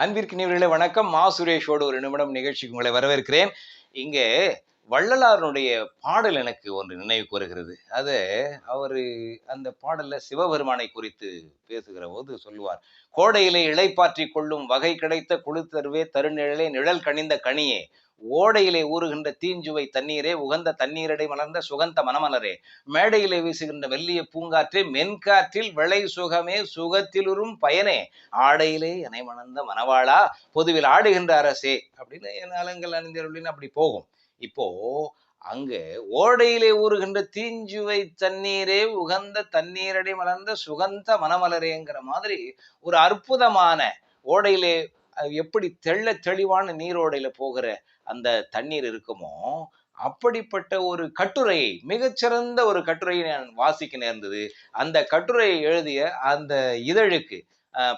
அன்பிற்கு அன்பிற்கினியவர்களே வணக்கம். மா சுரேஷோடு ஒரு நிமிடம் நிகழ்ச்சிக்கு உங்களை வரவேற்கிறேன். இங்கே வள்ளலாருடைய பாடல் எனக்கு ஒன்று நினைவுக்கு வருகிறது அது அவர் அந்த பாடல்ல சிவபெருமானை குறித்து பேசுகிற போது சொல்லுவார் கோடையிலே இழைப்பாற்றி கொள்ளும் வகை கிடைத்த குளுத்தருவே தருநிழலே நிழல் கனிந்த கனியே. ஓடையிலே ஊறுகின்ற தீஞ்சுவை தண்ணீரே உகந்த தண்ணீரடை மலர்ந்த சுகந்த மனமலரே மேடையிலே வீசுகின்ற வெள்ளிய பூங்காற்றே மென்காற்றில் விளை சுகமே சுகத்திலுறும் பயனே. ஆடையிலே எனை மணந்த மணவாளா பொதுவில் ஆடுகின்ற அரசே அப்படின்னு என் அலங்கள் அணிந்தருளின்னு அப்படி போகும். இப்போ அங்கு ஓடையிலே ஊறுகின்ற தீஞ்சுவை தண்ணீரே உகந்த தண்ணீரடி மலர்ந்த சுகந்த மனமலரேங்கிற மாதிரி ஒரு அற்புதமான ஓடையிலே எப்படி தெள்ள தெளிவான நீரோடையில போகிற அந்த தண்ணீர் இருக்குமோ அப்படிப்பட்ட ஒரு கட்டுரையை மிகச்சிறந்த ஒரு கட்டுரையை நான் வாசிக்க நேர்ந்தது. அந்த கட்டுரையை எழுதிய அந்த இதழுக்கு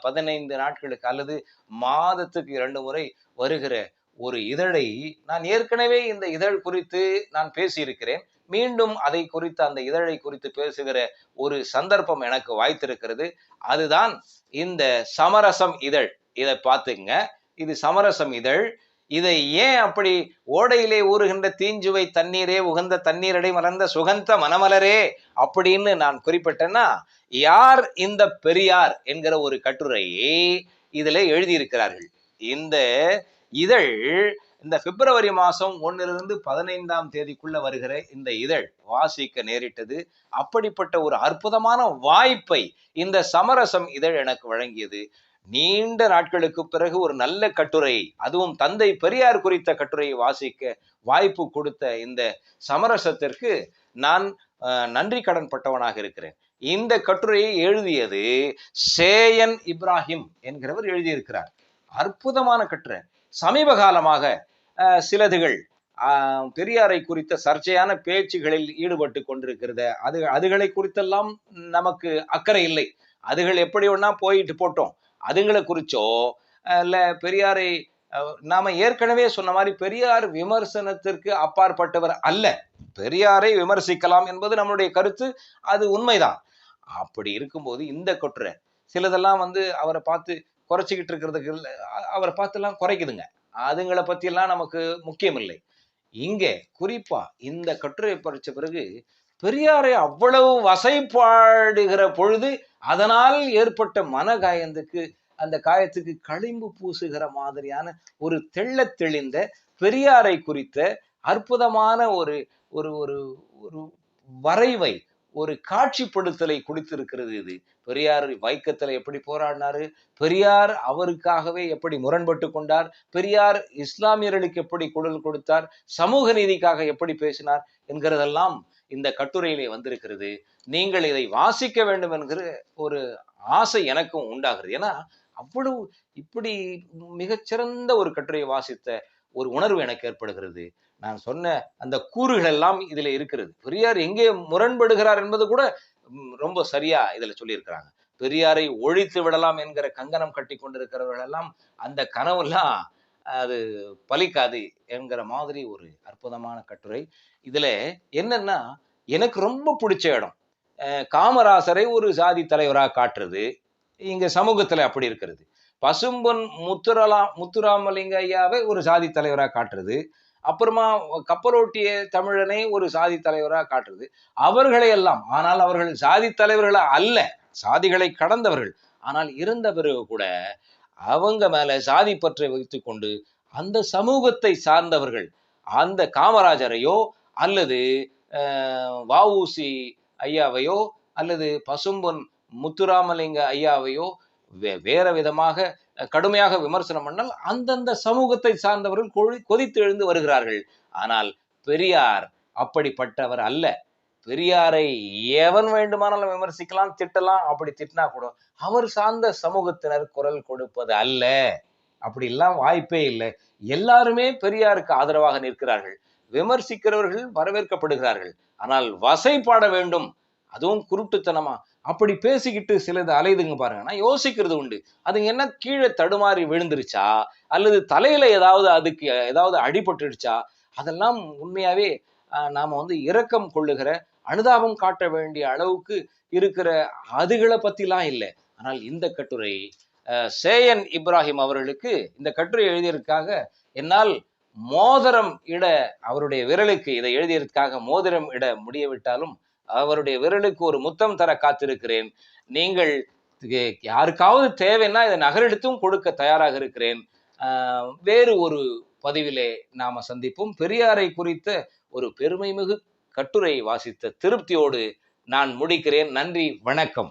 பதினைந்து நாட்களுக்கு அல்லது மாதத்துக்கு இரண்டு முறை வருகிற ஒரு இதழை. நான் ஏற்கனவே இந்த இதழ் குறித்து நான் பேசியிருக்கிறேன். மீண்டும் அதை குறித்து அந்த இதழை குறித்து பேசுகிற ஒரு சந்தர்ப்பம் எனக்கு வாய்த்திருக்கிறது. அதுதான் இந்த சமரசம் இதழ். இதை பார்த்துங்க. இது சமரசம் இதழ். இதை ஏன் அப்படி ஓடையிலே ஊறுகின்ற தீஞ்சுவை தண்ணீரே உகந்த தண்ணீரடை மலர்ந்த சுகந்த மனமலரே அப்படின்னு நான் குறிப்பிட்டேன்னா யார் இந்த பெரியார் என்கிற ஒரு கட்டுரையை இதுல எழுதியிருக்கிறார்கள். இந்த இதழ் இந்த பிப்ரவரி மாதம் ஒன்றிலிருந்து பதினைந்தாம் தேதிக்குள்ள வருகிற இந்த இதழ் வாசிக்க நேரிட்டது. அப்படிப்பட்ட ஒரு அற்புதமான வாய்ப்பை இந்த சமரசம் இதழ் எனக்கு வழங்கியது. நீண்ட நாட்களுக்கு பிறகு ஒரு நல்ல கட்டுரை அதுவும் தந்தை பெரியார் குறித்த கட்டுரையை வாசிக்க வாய்ப்பு கொடுத்த இந்த சமரசத்திற்கு நான் நன்றி கடன் பட்டவனாக இருக்கிறேன். இந்த கட்டுரையை எழுதியது சேயன் இப்ராஹிம் என்கிறவர் எழுதியிருக்கிறார். அற்புதமான கட்டுரை. சமீப காலமாக சிலதுகள் பெரியாரை குறித்த சர்ச்சையான பேச்சுகளில் ஈடுபட்டு கொண்டிருக்கிறது. அது அதுகளை குறித்தெல்லாம் நமக்கு அக்கறை இல்லை. அதுகள் எப்படி ஒன்னா போயிட்டு போட்டோம்? அதுங்களை குறிச்சோ இல்லை பெரியாரை நாம ஏற்கனவே சொன்ன மாதிரி பெரியார் விமர்சனத்திற்கு அப்பாற்பட்டவர் அல்ல. பெரியாரை விமர்சிக்கலாம் என்பது நம்மளுடைய கருத்து அது உண்மைதான். அப்படி இருக்கும்போது இந்த கொட்டுரை சிலதெல்லாம் வந்து அவரை பார்த்து குறைச்சிக்கிட்டு இருக்கிறதுக்கு அவரை பார்த்துலாம் குறைக்குதுங்க. அதுங்களை பற்றியெல்லாம் நமக்கு முக்கியம் இல்லை இங்கே குறிப்பா இந்த கட்டுரையை படிச்ச பிறகு பெரியாரை அவ்வளவு வசைப்பாடுகிற பொழுது அதனால் ஏற்பட்ட மன காயத்துக்கு அந்த காயத்துக்கு களிம்பு பூசுகிற மாதிரியான ஒரு தெள்ள தெளிந்த பெரியாரை குறித்த அற்புதமான ஒரு ஒரு ஒரு ஒரு வரைவை ஒரு காட்சிப்படுத்தலை கொடுத்திருக்கிறது இது. பெரியார் வைக்கத்துல எப்படி போராடினாரு? பெரியார் அவருக்காகவே எப்படி முரண்பட்டு கொண்டார்? பெரியார் இஸ்லாமியர்களுக்கு எப்படி குடல் கொடுத்தார்? சமூக நீதிக்காக எப்படி பேசினார்? என்கிறதெல்லாம் இந்த கட்டுரையிலே வந்திருக்கிறது. நீங்கள் இதை வாசிக்க வேண்டும் என்கிற ஒரு ஆசை எனக்கும் உண்டாகிறது. ஏன்னா அவ்வளவு இப்படி மிகச்சிறந்த ஒரு கட்டுரையை வாசித்த ஒரு உணர்வு எனக்கு ஏற்படுகிறது. நான் சொன்ன அந்த கூறுகள் எல்லாம் இதுல இருக்கிறது. பெரியார் எங்கே முரண்படுகிறார் என்பது கூட ரொம்ப சரியா இதுல சொல்லியிருக்கிறாங்க. பெரியாரை ஒழித்து விடலாம் என்கிற கங்கணம் கட்டி கொண்டிருக்கிறவர்கள் எல்லாம் அந்த கனவுலாம் அது பலிக்காது என்கிற மாதிரி ஒரு அற்புதமான கட்டுரை. இதுல என்னன்னா எனக்கு ரொம்ப பிடிச்ச இடம். அஹ், காமராசரை ஒரு சாதி தலைவராக காட்டுறது. இங்க சமூகத்துல அப்படி இருக்கிறது. பசும்பொன் முத்துரலா முத்துராமலிங்க ஐயாவை ஒரு சாதி தலைவராக காட்டுறது. அப்புறமா கப்பலோட்டிய தமிழனை ஒரு சாதி தலைவராக காட்டுறது. அவர்களை எல்லாம் ஆனால் அவர்கள் சாதி தலைவர்களா அல்ல சாதிகளை கடந்தவர்கள். ஆனால் இருந்த பிறகு கூட அவங்க மேல சாதி பற்றை வைத்துக்கொண்டு அந்த சமூகத்தை சார்ந்தவர்கள் அந்த காமராஜரையோ அல்லது வஉசி ஐயாவையோ அல்லது பசும்பொன் முத்துராமலிங்க ஐயாவையோ வே- வேற விதமாக கடுமையாக விமர்சனம் பண்ணால் அந்தந்த சமூகத்தை சார்ந்தவர்கள் கொழி- கொதித்து எழுந்து வருகிறார்கள். ஆனால் பெரியார் அப்படிப்பட்டவர் அல்ல. பெரியாரை எவன் வேண்டுமானாலும் விமர்சிக்கலாம் திட்டலாம் அப்படி திட்டினா கூட அவர் சார்ந்த சமூகத்தினர் குரல் கொடுப்பது அல்ல. அப்படிலாம் வாய்ப்பே இல்லை. எல்லாருமே பெரியாருக்கு ஆதரவாக நிற்கிறார்கள். விமர்சிக்கிறவர்கள் வரவேற்கப்படுகிறார்கள். ஆனால் வசைப்பாட வேண்டும். அதுவும் குருட்டுத்தனமா. அப்படி பேசிக்கிட்டு சிலது அலையுதுங்க பாருங்க. நான் யோசிக்கிறது உண்டு. அது என்ன கீழே தடுமாறி விழுந்துருச்சா? அல்லது தலையில ஏதாவது அதுக்கு ஏதாவது அடிபட்டுடுச்சா? அதெல்லாம் உண்மையாவே நாம வந்து இரக்கம் கொள்ளுகிற அனுதாபம் காட்ட வேண்டிய அளவுக்கு இருக்கிற அதுகளை பத்திலாம் இல்லை. ஆனால் இந்த கட்டுரை சேயன் இப்ராஹிம் அவர்களுக்கு இந்த கட்டுரை எழுதியதற்காக என்னால் மோதிரம் இட அவருடைய விரலுக்கு இதை எழுதியதற்காக மோதிரம் இட முடியவிட்டாலும் அவருடைய விரலுக்கு ஒரு முத்தம் தர காத்திருக்கிறேன். நீங்கள் யாருக்காவது தேவைன்னா இதை நகலெடுத்தும் கொடுக்க தயாராக இருக்கிறேன். வேறு ஒரு பதிவிலே நாம சந்திப்போம். பெரியாரை குறித்த ஒரு பெருமைமிகு கட்டுரை வாசித்த திருப்தியோடு நான் முடிக்கிறேன். நன்றி வணக்கம்.